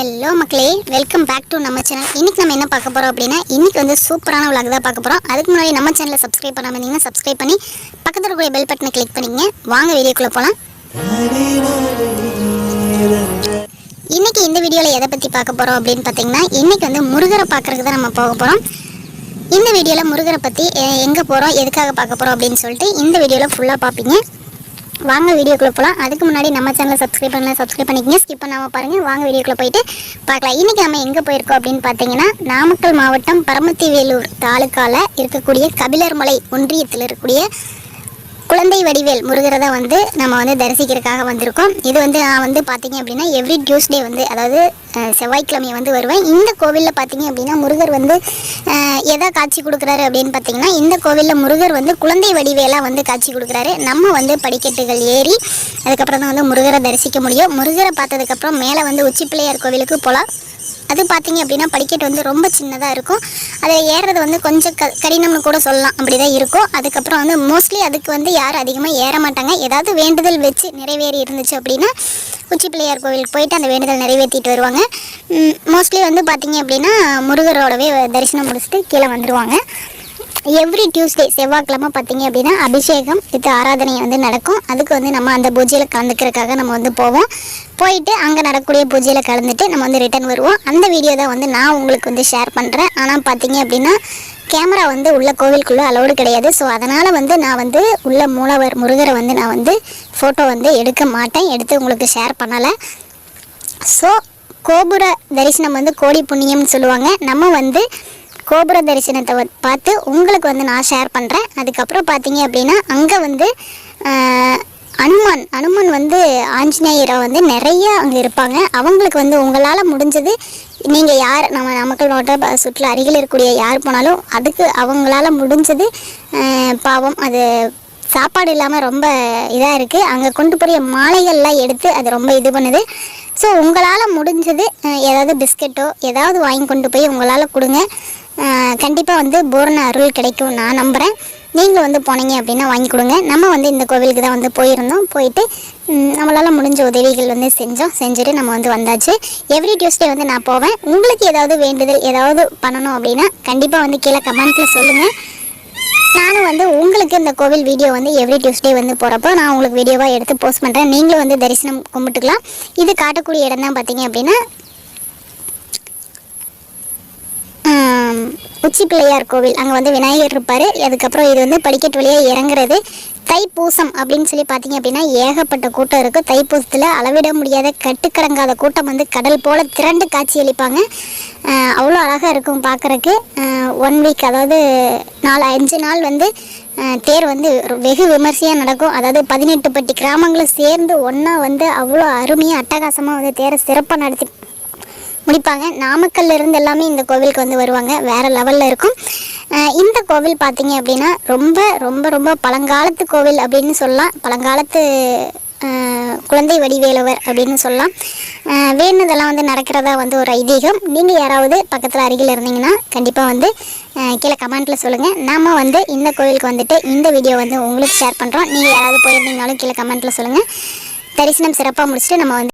Hello மக்களே welcome back to நம்ம channel இன்னைக்கு நம்ம என்ன பார்க்க போகிறோம் அப்படின்னா இன்றைக்கி வந்து சூப்பரான vlog தான் பார்க்க போகிறோம் அதுக்கு முன்னாடி நம்ம சேனலை சப்ஸ்கிரைப் பண்ணாம இருந்தீங்கன்னா சப்ஸ்கிரைப் பண்ணி பக்கத்தில் இருக்கக்கூடிய பெல் பட்டனை கிளிக் பண்ணிங்க வாங்க வீடியோக்குள்ளே போகலாம் இன்றைக்கி இந்த வீடியோவில் எதை பற்றி பார்க்க போகிறோம் அப்படின்னு பார்த்தீங்கன்னா இன்னைக்கு வந்து முருகரை பார்க்கறதுக்கு தான் நம்ம போக போகிறோம் இந்த வீடியோவில் முருகரை பற்றி எங்கே போகிறோம் எதுக்காக பார்க்க போகிறோம் அப்படின்னு சொல்லிட்டு இந்த வீடியோவில் ஃபுல்லாக பார்ப்பீங்க. வாங்க வீடியோக்குள்ளே போகலாம் அதுக்கு முன்னாடி நம்ம சேனலை சப்ஸ்கிரைப் பண்ணல சப்ஸ்கிரைப் பண்ணிக்கங்க. ஸ்கிப் பண்ணாமல் பாருங்கள் வாங்க வீடியோக்குள்ளே போயிட்டு பார்க்கலாம். இன்றைக்கி நம்ம எங்கே போயிருக்கோம் அப்படின்னு பார்த்தீங்கன்னா நாமக்கல் மாவட்டம் பரமத்தி வேலூர் தாலுக்காவில் இருக்கக்கூடிய கபிலர்மலை ஒன்றியத்தில் இருக்கக்கூடிய குழந்தை வடிவேல் முருகரை தான் வந்து நம்ம வந்து தரிசிக்கிறதுக்காக வந்திருக்கோம். இது வந்து நான் வந்து பார்த்தீங்க அப்படின்னா எவ்ரி டியூஸ்டே வந்து அதாவது அஹ், செவ்வாய்க்கிழமை வந்து வருவேன். இந்த கோவிலில் பார்த்தீங்க அப்படின்னா முருகர் வந்து எதை காட்சி கொடுக்குறாரு அப்படின்னு பார்த்தீங்கன்னா இந்த கோவிலில் முருகர் வந்து குழந்தை வடிவேலாக வந்து காட்சி கொடுக்குறாரு. நம்ம வந்து படிக்கட்டுகள் ஏறி அதுக்கப்புறம் தான் வந்து முருகரை தரிசிக்க முடியும். முருகரை பார்த்ததுக்கப்புறம் மேலே வந்து உச்சி பிள்ளையார் கோவிலுக்கு போகலாம் அது பார்த்தீங்க அப்படின்னா படிக்கட்டு வந்து ரொம்ப சின்னதாக இருக்கும். அதில் ஏறுறது வந்து கொஞ்சம் க கடினம்னு கூட சொல்லலாம். அப்படி தான் இருக்கும். அதுக்கப்புறம் வந்து மோஸ்ட்லி அதுக்கு வந்து யாரும் அதிகமாக ஏற மாட்டாங்க. ஏதாவது வேண்டுதல் வச்சு நிறைவேறி இருந்துச்சு அப்படின்னா உச்சி பிள்ளையார் கோவிலுக்கு போயிட்டு அந்த வேண்டுதல் நிறைவேற்றிட்டு வருவாங்க. மோஸ்ட்லி வந்து பார்த்தீங்க அப்படின்னா முருகரோடவே தரிசனம் முடிச்சுட்டு கீழே வந்துடுவாங்க எவ்ரி டியூஸ்டே செவ்வாய்க்கிழமை பார்த்தீங்க அப்படின்னா அபிஷேகம் வித் ஆராதனை வந்து நடக்கும். அதுக்கு வந்து நம்ம அந்த பூஜையில் கலந்துக்கிறதுக்காக நம்ம வந்து போவோம். போயிட்டு அங்கே நடக்கக்கூடிய பூஜையில் கலந்துட்டு நம்ம வந்து ரிட்டர்ன் வருவோம். அந்த வீடியோ தான் வந்து நான் உங்களுக்கு வந்து ஷேர் பண்ணுறேன் ஆனால் பார்த்தீங்க அப்படின்னா கேமரா வந்து உள்ள கோவிலுக்குள்ளே அலோடு கிடையாது. ஸோ அதனால் வந்து நான் வந்து உள்ள மூலவர் முருகரை வந்து நான் வந்து ஃபோட்டோ வந்து எடுக்க மாட்டேன். எடுத்து உங்களுக்கு ஷேர் பண்ணலை. ஸோ கோபுர தரிசனம் வந்து கோடி புண்ணியம்னு சொல்லுவாங்க. நம்ம வந்து கோபுர தரிசனத்தை பார்த்து உங்களுக்கு வந்து நான் ஷேர் பண்ணுறேன் அதுக்கப்புறம் பார்த்தீங்க அப்படின்னா அங்கே வந்து அனுமன் அனுமான் அனுமான் வந்து ஆஞ்சநேயரை வந்து நிறைய அங்கே இருப்பாங்க. அவங்களுக்கு வந்து உங்களால் முடிஞ்சது நீங்கள் யார் நம்ம நாமக்கல் மாவட்ட சுற்றுலா அருகில் இருக்கக்கூடிய யார் போனாலும் அதுக்கு அவங்களால முடிஞ்சது பாவம். அது சாப்பாடு இல்லாமல் ரொம்ப இதாக இருக்குது அங்கே கொண்டு போய் மாலைகள்லாம் எடுத்து அது ரொம்ப இது பண்ணுது. ஸோ உங்களால் முடிஞ்சது ஏதாவது பிஸ்கெட்டோ ஏதாவது வாங்கி கொண்டு போய் உங்களால் கொடுங்க. கண்டிப்பாக வந்து பூரண அருள் கிடைக்கும். நான் நம்புகிறேன் நீங்கள் வந்து போனீங்க அப்படின்னா வாங்கி கொடுங்க. நம்ம வந்து இந்த கோவிலுக்கு தான் வந்து போயிருந்தோம். போயிட்டு நம்மளால் முடிஞ்ச உதவிகள் வந்து செஞ்சோம். செஞ்சுட்டு நம்ம வந்து வந்தாச்சு. எவ்ரி டியூஸ்டே வந்து நான் போவேன். உங்களுக்கு ஏதாவது வேண்டுதல் ஏதாவது பண்ணணும் அப்படின்னா கண்டிப்பாக வந்து கீழே கமெண்ட்டில் சொல்லுங்கள் நானும் வந்து உங்களுக்கு இந்த கோவில் வீடியோ வந்து எவ்ரி டியூஸ்டே வந்து போகிறப்போ நான் உங்களுக்கு வீடியோவாக எடுத்து போஸ்ட் பண்ணுறேன் நீங்களும் வந்து தரிசனம் கும்பிட்டுக்கலாம். இது காட்டக்கூடிய இடம் தான் பார்த்தீங்க அப்படின்னா உச்சி பிள்ளையார் கோவில். அங்கே வந்து விநாயகர் இருப்பார். அதுக்கப்புறம் இது வந்து படிக்கட்டு வழியாக இறங்குறது. தைப்பூசம் அப்படின்னு சொல்லி பார்த்தீங்க அப்படின்னா ஏகப்பட்ட கூட்டம் இருக்குது தைப்பூசத்தில் அளவிட முடியாத கட்டுக்கடங்காத கூட்டம் வந்து கடல் போல் திரண்டு காட்சியளிப்பாங்க அளிப்பாங்க. அவ்வளோ அழகாக இருக்கும் பார்க்குறக்கு ஒன் வீக் அதாவது நாலு அஞ்சு நாள் வந்து தேர் வந்து வெகு விமர்சையாக நடக்கும். அதாவது பதினெட்டு பட்டி கிராமங்களும் சேர்ந்து ஒன்றா வந்து அவ்வளோ அருமையாக அட்டகாசமாக வந்து தேரை சிறப்பாக நடத்தி முடிப்பாங்க. நாமக்கல்ல இருந்து எல்லாமே இந்த கோவிலுக்கு வந்து வருவாங்க. வேற லெவலில் இருக்கும். இந்த கோவில் பார்த்தீங்க அப்படின்னா ரொம்ப ரொம்ப ரொம்ப பழங்காலத்து கோவில் அப்படின்னு சொல்லலாம். பழங்காலத்து குழந்தை வடிவேலவர் அப்படின்னு சொல்லலாம். வேணுதெல்லாம் வந்து நடக்கிறதா வந்து ஒரு ஐதீகம். நீங்கள் யாராவது பக்கத்தில் அருகில் இருந்தீங்கன்னா கண்டிப்பாக வந்து கீழே கமெண்ட்டில் சொல்லுங்கள் நாம் வந்து இந்த கோவிலுக்கு வந்துட்டு இந்த வீடியோ வந்து உங்களுக்கு ஷேர் பண்ணுறோம் நீங்கள் யாராவது போயிருந்தீங்கனாலும் கீழே கமெண்ட்டில் சொல்லுங்கள் தரிசனம் சிறப்பாக முடிச்சுட்டு நம்ம வந்து